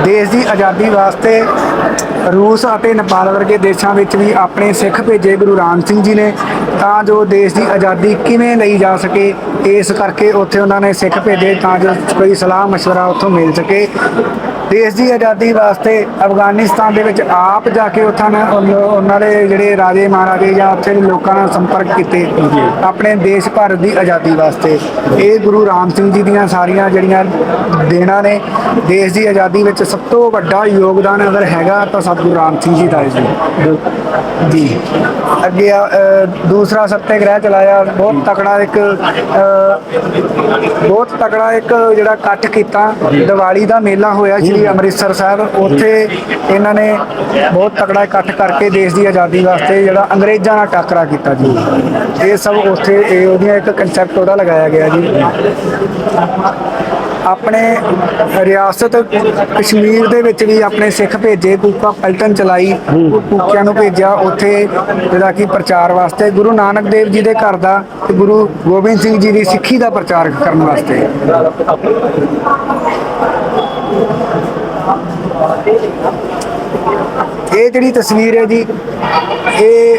ਦੇਸ਼ ਦੀ ਆਜ਼ਾਦੀ ਵਾਸਤੇ ਰੂਸ ਅਤੇ ਨੇਪਾਲ ਵਰਗੇ ਦੇਸ਼ਾਂ ਵਿੱਚ ਵੀ ਆਪਣੇ ਸਿੱਖ ਭੇਜੇ ਗੁਰੂ ਰਾਮ ਸਿੰਘ ਜੀ ਨੇ ਤਾਂ ਜੋ ਦੇਸ਼ ਦੀ ਆਜ਼ਾਦੀ ਕਿਵੇਂ ਲਈ ਜਾ ਸਕੇ ਇਸ ਕਰਕੇ ਉੱਥੇ ਉਹਨਾਂ ਨੇ ਸਿੱਖ ਭੇਜੇ ਤਾਂ ਜੋ ਕੋਈ ਸਲਾਹ مشورہ ਉੱਥੋਂ ਮਿਲ ਸਕੇ ਦੇਸ਼ ਦੀ ਆਜ਼ਾਦੀ ਵਾਸਤੇ ਅਫਗਾਨਿਸਤਾਨ ਦੇ ਵਿੱਚ ਆਪ ਜਾ ਕੇ ਉੱਥਾਂ ਉਹਨਾਂ ਦੇ ਜਿਹੜੇ ਰਾਜੇ ਮਹਾਰਾਜੇ ਜਾਂ ਉੱਥੇ ਦੇ ਲੋਕਾਂ ਨਾਲ ਸੰਪਰਕ ਕੀਤੇ ਆਪਣੇ ਦੇਸ਼ ਭਾਰਤ ਦੀ ਆਜ਼ਾਦੀ ਵਾਸਤੇ। ਇਹ ਗੁਰੂ ਰਾਮ ਸਿੰਘ ਜੀ ਦੀਆਂ ਸਾਰੀਆਂ ਜਿਹੜੀਆਂ ਦੇਣਾ ਨੇ ਦੇਸ਼ ਦੀ ਆਜ਼ਾਦੀ ਵਿੱਚ ਸਭ ਤੋਂ ਵੱਡਾ ਯੋਗਦਾਨ ਅਗਰ ਹੈਗਾ ਤਾਂ ਸਤਿਗੁਰੂ ਰਾਮ ਸਿੰਘ ਜੀ ਦਾ ਹੈ ਜੀ। ਜੀ। ਅੱਗੇ ਦੂਸਰਾ ਸੱਤਿਆਗ੍ਰਹਿ ਚਲਾਇਆ ਬਹੁਤ ਤਕੜਾ ਇੱਕ ਬਹੁਤ ਤਕੜਾ ਇੱਕ ਜਿਹੜਾ ਇਕੱਠ ਕੀਤਾ। ਦੀਵਾਲੀ ਦਾ ਮੇਲਾ ਹੋਇਆ ਸ੍ਰੀ ਅੰਮ੍ਰਿਤਸਰ ਸਾਹਿਬ, ਉੱਥੇ ਇਹਨਾਂ ਨੇ ਬਹੁਤ ਤਕੜਾ ਇਕੱਠ ਕਰਕੇ ਦੇਸ਼ ਦੀ ਆਜ਼ਾਦੀ ਵਾਸਤੇ ਜਿਹੜਾ ਅੰਗਰੇਜ਼ਾਂ ਨਾਲ ਟੱਕਰਾ ਕੀਤਾ ਜੀ। ਇਹ ਸਭ ਉੱਥੇ, ਇਹ ਉਹਦੀਆਂ ਇੱਕ ਕਨਸੈਪਟ ਉਹਦਾ ਲਗਾਇਆ ਗਿਆ ਜੀ। ਆਪਣੇ ਰਿਆਸਤ ਕਸ਼ਮੀਰ ਦੇ ਵਿੱਚ ਵੀ ਆਪਣੇ ਸਿੱਖ ਭੇਜੇ, ਕੂਕਾ ਪਲਟਨ ਚਲਾਈ, ਕੂਕਿਆਂ ਨੂੰ ਭੇਜਿਆ। ਉੱਥੇ ਜਿਹੜਾ ਕਿ ਪ੍ਰਚਾਰ ਵਾਸਤੇ ਗੁਰੂ ਨਾਨਕ ਦੇਵ ਜੀ ਦੇ ਘਰ ਦਾ ਤੇ ਗੁਰੂ ਗੋਬਿੰਦ ਸਿੰਘ ਜੀ ਦੀ ਸਿੱਖੀ ਦਾ ਪ੍ਰਚਾਰ ਕਰਨ ਵਾਸਤੇ। ਇਹ ਜਿਹੜੀ ਤਸਵੀਰ ਹੈ ਜੀ, ਇਹ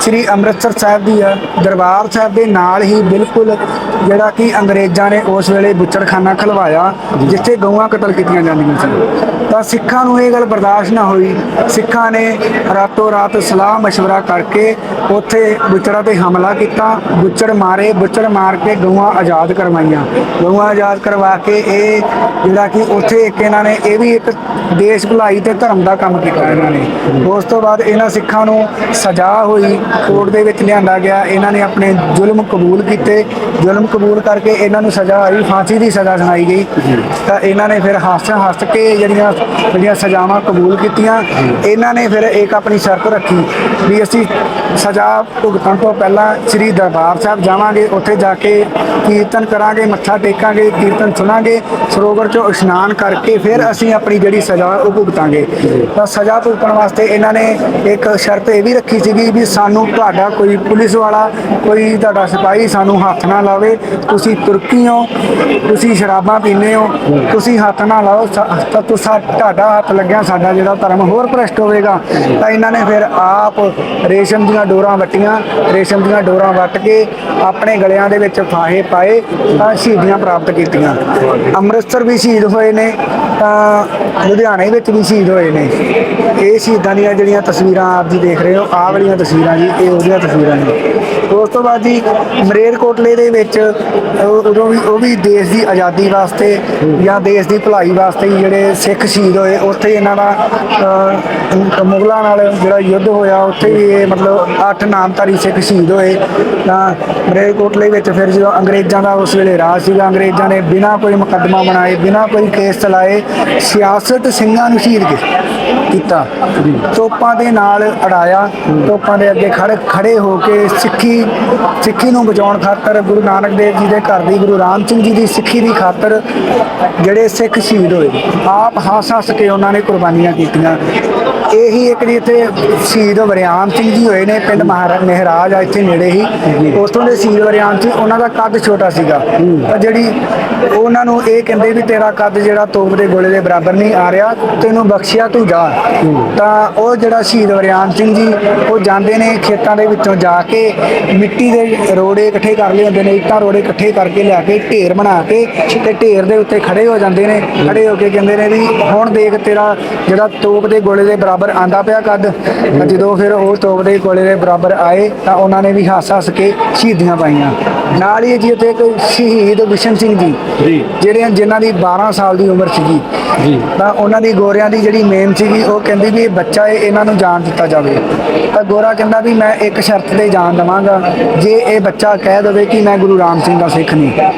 ਸ੍ਰੀ ਅੰਮ੍ਰਿਤਸਰ ਸਾਹਿਬ ਦੀ ਆ, ਦਰਬਾਰ ਸਾਹਿਬ ਦੇ ਨਾਲ ਹੀ ਬਿਲਕੁਲ ਜਿਹੜਾ ਕਿ ਅੰਗਰੇਜ਼ਾਂ ਨੇ ਉਸ ਵੇਲੇ ਬੁੱਚੜਖਾਨਾ ਖਲਵਾਇਆ ਜਿੱਥੇ ਗਊਆਂ ਕਤਲ ਕੀਤੀਆਂ ਜਾਂਦੀਆਂ ਸੀ ਤਾਂ ਸਿੱਖਾਂ ਨੂੰ ਇਹ ਗੱਲ ਬਰਦਾਸ਼ਤ ਨਾ ਹੋਈ ਸਿੱਖਾਂ ਨੇ ਰਾਤੋਂ ਰਾਤ ਸਲਾਹ مشورہ ਕਰਕੇ ਉੱਥੇ ਬੁੱਚੜਾਂ ਤੇ ਹਮਲਾ ਕੀਤਾ ਬੁੱਚੜ ਮਾਰੇ ਬੁੱਚੜ ਮਾਰ ਕੇ ਗਊਆਂ ਆਜ਼ਾਦ ਕਰਵਾਈਆਂ ਗਊਆਂ ਆਜ਼ਾਦ ਕਰਵਾ ਕੇ ਇਹ ਜਿਹੜਾ ਕਿ ਉੱਥੇ ਇੱਕ ਇਹਨਾਂ ਨੇ ਇਹ ਵੀ ਇੱਕ ਦੇਸ਼ ਭਲਾਈ ਤੇ ਧਰਮ ਦਾ ਕੰਮ ਕੀਤਾ ਇਹਨਾਂ ਨੇ ਉਸ ਤੋਂ ਬਾਅਦ ਇਹਨਾਂ ਸਿੱਖਾਂ ਨੂੰ ਸਜ਼ਾ ਹੋਈ ਕੋਰਟ ਦੇ ਵਿੱਚ ਲਿਆਂਦਾ ਗਿਆ ਇਹਨਾਂ ਨੇ ਆਪਣੇ ਜ਼ੁਲਮ ਕਬੂਲ ਕੀਤੇ ਜ਼ੁਲਮ ਕਬੂਲ ਕਰਕੇ ਇਹਨਾਂ ਨੂੰ ਸਜ਼ਾ ਆਈ ਫਾਂਸੀ ਦੀ ਸਜ਼ਾ ਸੁਣਾਈ ਗਈ। ਤਾਂ ਇਹਨਾਂ ਨੇ ਫਿਰ ਹੱਸ ਹੱਸ ਕੇ ਜਿਹੜੀਆਂ ਜਿਹੜੀਆਂ ਸਜ਼ਾਵਾਂ ਕਬੂਲ ਕੀਤੀਆਂ ਇਹਨਾਂ ਨੇ ਫਿਰ ਇੱਕ ਆਪਣੀ ਸ਼ਰਤ ਰੱਖੀ ਵੀ ਅਸੀਂ ਸਜ਼ਾ ਭੁਗਤਣ ਤੋਂ ਪਹਿਲਾਂ ਸ੍ਰੀ ਦਰਬਾਰ ਸਾਹਿਬ ਜਾਵਾਂਗੇ ਉੱਥੇ ਜਾ ਕੇ ਕੀਰਤਨ ਕਰਾਂਗੇ ਮੱਥਾ ਟੇਕਾਂਗੇ ਕੀਰਤਨ ਸੁਣਾਂਗੇ ਸਰੋਵਰ 'ਚੋਂ ਇਸ਼ਨਾਨ ਕਰਕੇ ਫਿਰ ਅਸੀਂ ਆਪਣੀ ਜਿਹੜੀ ਸਜ਼ਾ ਉਹ ਭੁਗਤਾਂਗੇ। ਤਾਂ ਸਜ਼ਾ ਭੁਗਤਣ ਵਾਸਤੇ ਇਹਨਾਂ ਨੇ ਇੱਕ ਸ਼ਰਤ ਇਹ ਵੀ ਰੱਖੀ ਸੀਗੀ ਵੀ ਸਾਨੂੰ ਤੁਹਾਡਾ ਕੋਈ ਪੁਲਿਸ ਵਾਲਾ ਕੋਈ ਤੁਹਾਡਾ ਸਿਪਾਹੀ ਸਾਨੂੰ ਹੱਥ ਨਾ ਲਾਵੇ ਤੁਸੀਂ ਤੁਰਕੀ ਹੋ, ਤੁਸੀਂ ਸ਼ਰਾਬਾਂ ਪੀਂਦੇ ਹੋ, ਤੁਸੀਂ ਹੱਥ ਨਾ ਲਾਓ ਤਾਂ ਤੁਸਾ ਤੁਹਾਡਾ ਹੱਥ ਲੱਗਿਆ, ਸਾਡਾ ਜਿਹੜਾ ਧਰਮ ਹੋਰ ਭ੍ਰਸ਼ਟ ਹੋਵੇਗਾ। ਤਾਂ ਇਹਨਾਂ ਨੇ ਫਿਰ ਆਪ ਰੇਸ਼ਮ ਦੀਆਂ ਡੋਰਾਂ ਵੱਟੀਆਂ, ਰੇਸ਼ਮ ਦੀਆਂ ਡੋਰਾਂ ਵੱਟ ਕੇ ਆਪਣੇ ਗਲਿਆਂ ਦੇ ਵਿੱਚ ਫਾਹੇ ਪਾਏ, ਤਾਂ ਸ਼ਹੀਦੀਆਂ ਪ੍ਰਾਪਤ ਕੀਤੀਆਂ। ਅੰਮ੍ਰਿਤਸਰ ਵੀ ਸ਼ਹੀਦ ਹੋਏ ਨੇ, ਤਾਂ ਲੁਧਿਆਣੇ ਵਿੱਚ ਵੀ ਸ਼ਹੀਦ ਹੋਏ ਨੇ। ਇਹ ਸ਼ਹੀਦਾਂ ਦੀਆਂ ਜਿਹੜੀਆਂ ਤਸਵੀਰਾਂ ਆਪ ਜੀ ਦੇਖ ਰਹੇ ਹੋ, ਆਹ ਵਾਲੀਆਂ ਤਸਵੀਰਾਂ ਜੀ, ਇਹ ਉਹਦੀਆਂ ਤਸਵੀਰਾਂ ਨੇ। ਉਸ ਤੋਂ ਬਾਅਦ ਜੀ, ਮਰੇਰਕੋਟਲੇ ਦੇ ਵਿੱਚ ਉਦੋਂ ਵੀ ਉਹ ਵੀ ਦੇਸ਼ ਦੀ ਆਜ਼ਾਦੀ ਵਾਸਤੇ ਜਾਂ ਦੇਸ਼ ਦੀ ਭਲਾਈ ਵਾਸਤੇ ਜਿਹੜੇ ਸਿੱਖ ਸ਼ਹੀਦ ਹੋਏ ਉੱਥੇ ਇਹਨਾਂ ਦਾ ਅਹ, ਮੁਗਲਾਂ ਨਾਲ ਜਿਹੜਾ ਯੁੱਧ ਹੋਇਆ ਉੱਥੇ ਵੀ ਇਹ ਮਤਲਬ ਅੱਠ ਨਾਮਧਾਰੀ ਸਿੱਖ ਸ਼ਹੀਦ ਹੋਏ। ਤਾਂ ਮਰੇਰਕੋਟਲੇ ਵਿੱਚ ਫਿਰ ਜਦੋਂ ਅੰਗਰੇਜ਼ਾਂ ਦਾ ਉਸ ਵੇਲੇ ਰਾਜ ਸੀਗਾ ਅੰਗਰੇਜ਼ਾਂ ਨੇ ਬਿਨਾਂ ਕੋਈ ਮੁਕੱਦਮਾ ਬਣਾਏ ਬਿਨਾਂ ਕੋਈ ਕੇਸ ਚਲਾਏ ਸਿਆਸਤ ਸਿੰਘਾਂ ਨੂੰ ਸ਼ਹੀਦ ਕੀ- ਕੀਤਾ। ਤੋਪਾਂ ਦੇ ਨਾਲ ਅੜਾਇਆ ਤੋਪਾਂ ਦੇ ਅੱਗੇ ਖੜੇ ਖੜੇ ਹੋ ਕੇ ਸਿੱਖੀ ਸਿੱਖੀ ਨੂੰ ਬਚਾਉਣ ਖਾਤਰ ਗੁਰੂ ਨਾਨਕ ਦੇਵ ਜੀ ਦੇ ਘਰ ਦੀ, ਗੁਰੂ ਰਾਮ ਸਿੰਘ ਜੀ ਦੀ ਸਿੱਖੀ ਦੀ ਖਾਤਰ ਜਿਹੜੇ ਸਿੱਖ ਸ਼ਹੀਦ ਹੋਏ, ਆਪ ਹੱਸ ਹੱਸ ਕੇ ਉਹਨਾਂ ਨੇ ਕੁਰਬਾਨੀਆਂ ਕੀਤੀਆਂ। ਇਹੀ ਇੱਕ ਜੀ ਇੱਥੇ ਸ਼ਹੀਦ ਵਰਿਆਮ ਸਿੰਘ ਜੀ ਹੋਏ ਨੇ ਪਿੰਡ ਮਹਾਰਾ ਮਹਿਰਾਜ ਆ ਇੱਥੇ ਨੇੜੇ ਹੀ। ਉਥੋਂ ਦੇ ਸ਼ਹੀਦ ਵਰਿਆਮ ਸਿੰਘ ਉਹਨਾਂ ਦਾ ਕੱਦ ਛੋਟਾ ਸੀਗਾ। ਤਾਂ ਜਿਹੜੀ ਉਹਨਾਂ ਨੂੰ ਇਹ ਕਹਿੰਦੇ ਵੀ ਤੇਰਾ ਕੱਦ ਜਿਹੜਾ ਤੋਪ ਦੇ ਗੋਲੇ ਦੇ ਬਰਾਬਰ ਨਹੀਂ ਆ ਰਿਹਾ ਤੈਨੂੰ ਬਖਸ਼ਿਆ ਤੂੰ ਜਾ। ਤਾਂ ਉਹ ਜਿਹੜਾ ਸ਼ਹੀਦ ਵਰਿਆਮ ਸਿੰਘ ਜੀ ਉਹ ਜਾਂਦੇ ਨੇ ਖੇਤਾਂ ਦੇ ਵਿੱਚੋਂ ਜਾ ਕੇ ਮਿੱਟੀ ਦੇ ਰੋੜੇ ਇਕੱਠੇ ਕਰ ਲਏ ਹੁੰਦੇ ਨੇ ਇੱਟਾਂ ਰੋੜੇ ਇਕੱਠੇ ਕਰਕੇ ਲਿਆ ਕੇ ਢੇਰ ਬਣਾ ਕੇ ਤੇ ਢੇਰ ਦੇ ਉੱਤੇ ਖੜੇ ਹੋ ਜਾਂਦੇ ਨੇ। ਖੜੇ ਹੋ ਕੇ ਕਹਿੰਦੇ ਨੇ ਵੀ ਹੁਣ ਦੇਖ ਤੇਰਾ ਜਿਹੜਾ ਤੋਪ ਦੇ ਗੋਲੇ ਦੇ ਬਰਾਬਰ ਆਂਦਾ ਪਿਆ ਕੱਦ ਜਦੋਂ ਫਿਰ ਉਹ ਤੋਪ ਦੇ ਗੋਲੇ ਦੇ ਬਰਾਬਰ ਆਏ ਤਾਂ ਉਹਨਾਂ ਨੇ ਵੀ ਹੱਸ ਹੱਸ ਕੇ ਸ਼ਹੀਦੀਆਂ ਪਾਈਆਂ। ਨਾਲ ਹੀ ਜੀ ਇੱਥੇ ਇੱਕ ਸ਼ਹੀਦ ਵਿਸ਼ਨ ਸਿੰਘ ਜੀ ਜੀ। ਜਿਹੜੇ ਜਿਨ੍ਹਾਂ ਦੀ 12 ਸਾਲ ਦੀ ਉਮਰ ਸੀਗੀ। ਜੀ। ਤਾਂ ਉਹਨਾਂ ਦੀ ਗੋਰਿਆਂ ਦੀ ਜਿਹੜੀ ਮੇਨ ਸੀਗੀ ਉਹ ਕਹਿੰਦੀ ਵੀ ਇਹ ਬੱਚਾ ਹੈ ਇਹਨਾਂ ਨੂੰ ਜਾਣ ਦਿੱਤਾ ਜਾਵੇ। ਤਾਂ ਗੋਰਾ ਕਹਿੰਦਾ ਵੀ ਮੈਂ ਇੱਕ ਸ਼ਰਤ ਤੇ ਜਾਣ ਦਵਾਂਗਾ। ਜੇ ਇਹ ਬੱਚਾ ਕਹਿ ਦੇਵੇ ਕਿ ਮੈਂ ਗੁਰੂ ਰਾਮ ਸਿੰਘ ਦਾ ਸਿੱਖ ਨਹੀਂ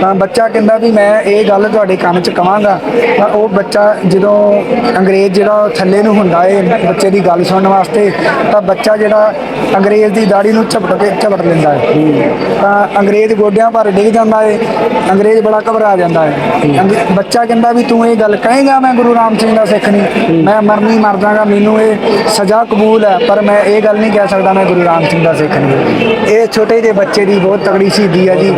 ਤਾਂ ਬੱਚਾ ਕਹਿੰਦਾ ਵੀ ਮੈਂ ਇਹ ਗੱਲ ਤੁਹਾਡੇ ਕੰਨ 'ਚ ਕਵਾਂਗਾ। ਤਾਂ ਉਹ ਬੱਚਾ ਜਦੋਂ ਅੰਗਰੇਜ਼ ਜਿਹੜਾ ਥੱਲੇ ਨੂੰ ਹੁੰਦਾ ਏ ਬੱਚੇ ਦੀ ਗੱਲ ਸੁਣਨ ਵਾਸਤੇ ਤਾਂ ਬੱਚਾ ਜਿਹੜਾ ਅੰਗਰੇਜ਼ ਦੀ ਦਾੜੀ ਨੂੰ ਝਪਟ ਕੇ ਝਪਟ ਲੈਂਦਾ ਹੈ। ਤਾਂ ਅੰਗਰੇਜ਼ ਗੋਡਿਆਂ ਪਰ ਡਿੱਗ ਜਾਂਦਾ ਏ ਅੰਗਰੇਜ਼ ਬੜਾ ਘਬਰਾ ਜਾਂਦਾ ਏ। ਅੰਗ- ਬੱਚਾ ਕਹਿੰਦਾ ਵੀ ਤੂੰ ਇਹ ਗੱਲ ਕਹੇਗਾ ਮੈਂ ਗੁਰੂ ਰਾਮ ਸਿੰਘ ਦਾ ਸਿੱਖ ਨਹੀਂ ਮੈਂ ਮਰਨੀ ਮਰ ਜਾਗਾ ਮੈਨੂੰ ਇਹ ਸਜ਼ਾ ਕਬੂਲ ਹੈ ਪਰ ਮੈਂ ਇਹ ਗੱਲ ਨਹੀਂ ਕਹਿ ਸਕਦਾ ਮੈਂ ਗੁਰੂ ਰਾਮ ਸਿੰਘ ਦਾ ਸਿੱਖ ਨਹੀਂ। ਇਹ ਛੋਟੇ ਜਿਹੇ ਬੱਚੇ ਦੀ ਬਹੁਤ ਤਗੜੀ ਸ਼ਹੀਦੀ ਹੈ ਜੀ।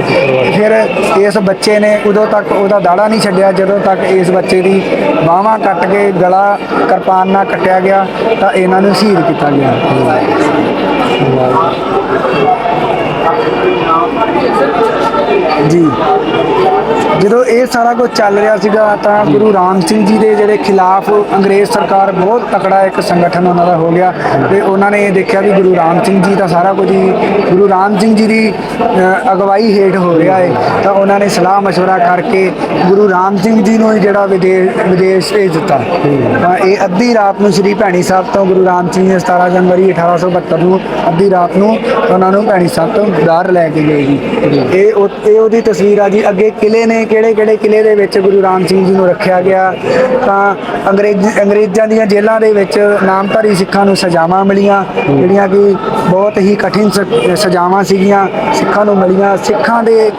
ਫਿਰ ਇਸ ਬੱਚੇ ਨੇ ਉਦੋਂ ਤੱਕ ਉਹਦਾ ਦਾੜਾ ਨਹੀਂ ਛੱਡਿਆ ਜਦੋਂ ਤੱਕ ਇਸ ਬੱਚੇ ਦੀ ਬਾਹਾਂ ਕੱਟ ਕੇ ਗਲਾ ਕਿਰਪਾਨ ਨਾਲ ਕੱਟਿਆ ਗਿਆ ਤਾਂ ਇਹਨਾਂ ਨੂੰ ਸ਼ਹੀਦ ਕੀਤਾ ਗਿਆ। ਜੀ ਜਦੋਂ ਇਹ ਸਾਰਾ ਕੁਝ ਚੱਲ ਰਿਹਾ ਸੀਗਾ ਤਾਂ ਗੁਰੂ ਰਾਮ ਸਿੰਘ ਜੀ ਦੇ ਜਿਹੜੇ ਖਿਲਾਫ ਅੰਗਰੇਜ਼ ਸਰਕਾਰ ਬਹੁਤ ਤਕੜਾ ਇੱਕ ਸੰਗਠਨ ਉਹਨਾਂ ਦਾ ਹੋ ਗਿਆ ਤੇ ਉਹਨਾਂ ਨੇ ਇਹ ਦੇਖਿਆ ਵੀ ਗੁਰੂ ਰਾਮ ਸਿੰਘ ਜੀ ਦਾ ਸਾਰਾ ਕੁਝ ਹੀ ਗੁਰੂ ਰਾਮ ਸਿੰਘ ਜੀ ਦੀ ਅ, ਅਗਵਾਈ ਹੇਠ ਹੋ ਰਿਹਾ ਹੈ ਤਾਂ ਉਹਨਾਂ ਨੇ ਸਲਾਹ مشورہ ਕਰਕੇ ਗੁਰੂ ਰਾਮ ਸਿੰਘ ਜੀ ਨੂੰ ਹੀ ਜਿਹੜਾ ਵਿਦੇਸ਼ ਵਿਦੇਸ਼ ਭੇਜ ਦਿੱਤਾ ਤਾਂ ਇਹ ਅੱਧੀ ਰਾਤ ਨੂੰ ਸ੍ਰੀ ਭੈਣੀ ਸਾਹਿਬ ਤੋਂ ਗੁਰੂ ਰਾਮ ਸਿੰਘ ਜੀ 17 ਜਨਵਰੀ 1872 ਨੂੰ ਅੱਧੀ ਰਾਤ ਨੂੰ ਉਹਨਾਂ ਨੂੰ ਭੈਣੀ ਸਾਹਿਬ ਤੋਂ ਦਾਰ ਲੈ ਕੇ ਗਏ ਜੀ। ਇਹ ਉਹ- ਇਹ ਉਹਦੀ ਤਸਵੀਰ ਆ ਜੀ। ਅੱਗੇ ਕਿਲੇ ਨੇ ਕਿਹੜੇ ਕਿਹੜੇ ਕਿਲੇ ਦੇ ਵਿੱਚ ਗੁਰੂ ਰਾਮ ਸਿੰਘ ਜੀ ਨੂੰ ਰੱਖਿਆ ਗਿਆ। ਤਾਂ ਅੰਗਰੇਜ਼ ਅੰਗਰੇਜ਼ਾਂ ਦੀਆਂ ਜੇਲ੍ਹਾਂ ਦੇ ਵਿੱਚ ਨਾਮਧਾਰੀ ਸਿੱਖਾਂ ਨੂੰ ਸਜ਼ਾਵਾਂ ਮਿਲੀਆਂ ਜਿਹੜੀਆਂ ਕਿ ਬਹੁਤ ਹੀ ਕਠਿਨ ਸ- ਸਜ਼ਾਵਾਂ ਸੀਗੀਆਂ। ਸਿੱਖਾਂ ਨੂੰ ਮਿਲੀਆਂ। ਸਿੱਖਾਂ ਦੇ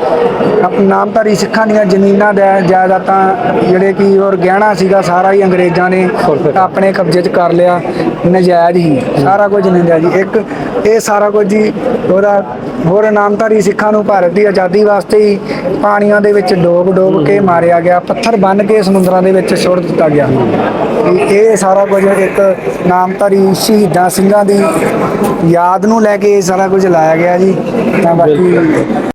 ਆਪ- ਨਾਮਧਾਰੀ ਸਿੱਖਾਂ ਦੀਆਂ ਜ਼ਮੀਨਾਂ ਦਾ ਜਾਇਦਾਦਾਂ ਜਿਹੜੇ ਕਿ ਔਰ ਗਹਿਣਾ ਸੀਗਾ ਸਾਰਾ ਹੀ ਅੰਗਰੇਜ਼ਾਂ ਨੇ ਆਪਣੇ ਕਬਜ਼ੇ 'ਚ ਕਰ ਲਿਆ। ਨਜਾਇਜ਼ ਹੀ। ਸਾਰਾ ਕੁਝ ਨਜਾਇਜ਼ ਹੀ। ਇੱਕ ਇਹ ਸਾਰਾ ਕੁਝ ਜੀ ਉਹਦਾ ਹੋਰ ਨਾਮਧਾਰੀ ਸਿੱਖਾਂ ਨੂੰ ਭਾਰਤ ਦੀ ਆਜ਼ਾਦੀ ਵਾਸਤੇ ਹੀ ਪਾਣੀਆਂ ਦੇ ਵਿੱਚ ਡੋਬ ਡੋਬ ਕੇ ਮਾਰਿਆ ਗਿਆ ਪੱਥਰ ਬੰਨ ਕੇ ਸਮੁੰਦਰਾਂ ਦੇ ਵਿੱਚ ਸੁੱਟ ਦਿੱਤਾ ਗਿਆ। ਇਹ ਸਾਰਾ ਕੁਝ ਇੱਕ ਨਾਮਧਾਰੀ ਸ਼ਹੀਦਾਂ ਸਿੰਘਾਂ ਦੀ ਯਾਦ ਨੂੰ ਲੈ ਕੇ ਇਹ ਸਾਰਾ ਕੁਝ ਲਾਇਆ ਗਿਆ ਜੀ। ਤਾਂ ਬਾਕੀ